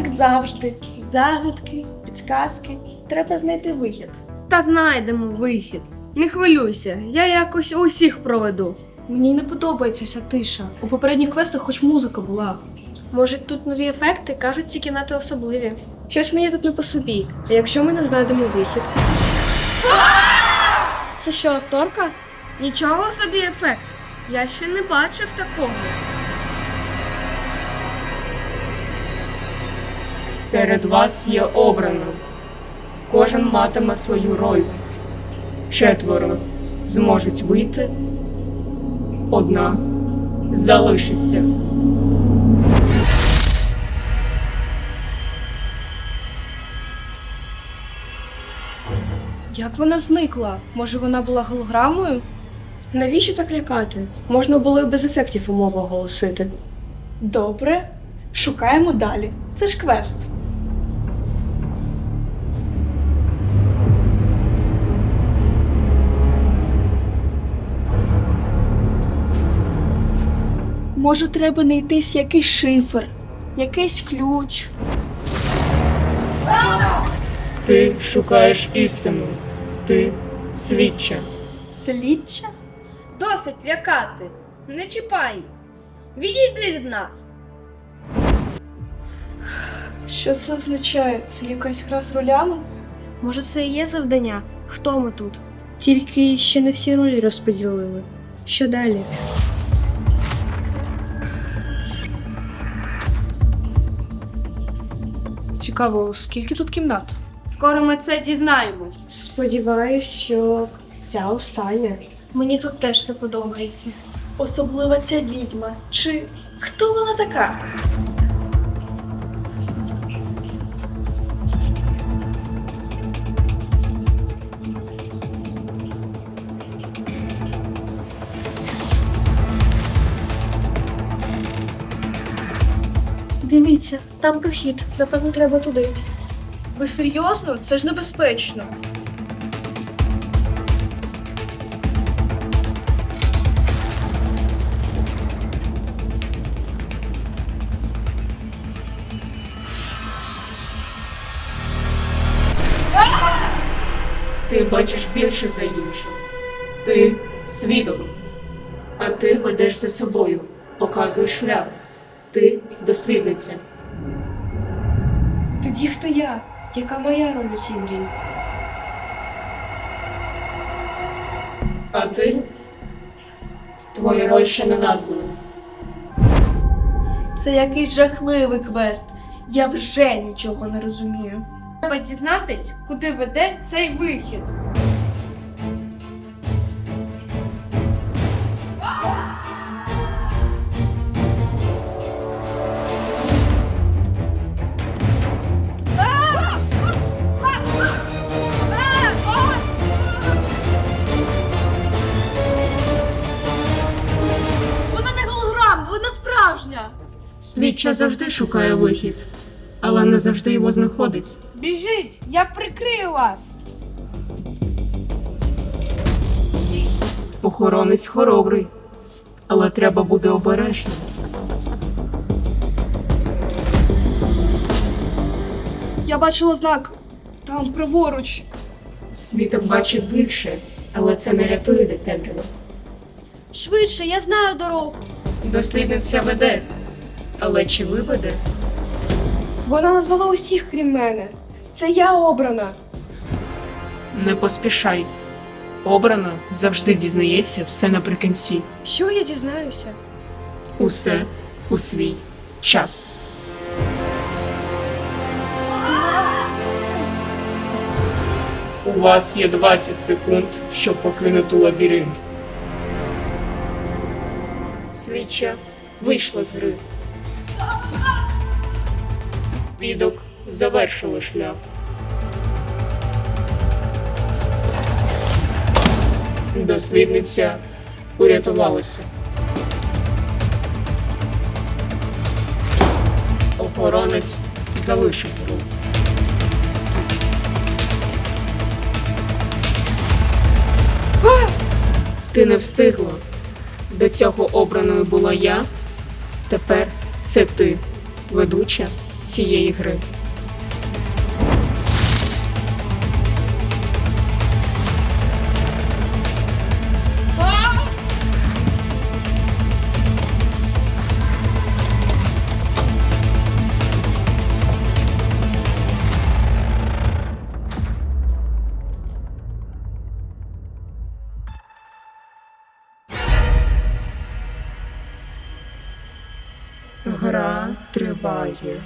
як завжди, загадки, підказки. Треба знайти вихід. Та знайдемо вихід. Не хвилюйся, я якось усіх проведу. Мені не подобається ця тиша. У попередніх квестах хоч музика була. Може, тут нові ефекти, кажуть, ці кімнати особливі. Щось мені тут не по собі. А якщо ми не знайдемо вихід? Це що, акторка? Нічого собі ефект. Я ще не бачив такого. Серед вас є обрано. Кожен матиме свою роль. Четверо зможуть вийти, одна залишиться. Як вона зникла? Може, вона була голограмою? Навіщо так лякати? Можна було і без ефектів умови оголосити. Добре, шукаємо далі. Це ж квест. Може, треба знайтись якийсь шифр, якийсь ключ. Ти шукаєш істину. Ти свідча. Слідча? Досить лякати. Не чіпай. їх. Відійди від нас. Що це означає? Це якась гра з ролями? Може, це і є завдання? Хто ми тут? Тільки ще не всі ролі розподілили. Що далі? Цікаво, скільки тут кімнат? Скоро ми це дізнаємось. Сподіваюсь, що ця остання. Мені тут теж не подобається. Особливо ця відьма. Чи хто вона така? Дивіться, там прохід. Напевно, треба туди. Ви серйозно? Це ж небезпечно. Ти бачиш більше за інших. Ти свідок. А ти ведеш за собою, показуєш шлях. Ти дослідниця. Тоді хто я? Яка моя роль у цій мрії? А ти? Твоя роль ще не названа. Це якийсь жахливий квест. Я вже нічого не розумію. Треба дізнатись, куди веде цей вихід. Слідча завжди шукає вихід, але не завжди його знаходить. Біжіть, я прикрию вас. Охоронець хоробрий, але треба бути обережним. Я бачила знак. Там праворуч. Світок бачить більше, але це не рятує від темряви. Швидше, я знаю дорогу. Дослідниця веде, але чи виведе? Вона назвала усіх, крім мене. Це я обрана. Не поспішай. Обрана завжди дізнається все наприкінці. Що я дізнаюся? Усе у свій час. У вас є 20 секунд, щоб покинути лабіринт. Слідча вийшла з гри. Підок завершили шлях. Дослідниця урятувалася. Охоронець залишив гру. Ти не встигла. До цього обраною була я. Тепер це ти, ведуча цієї гри. Гра триває.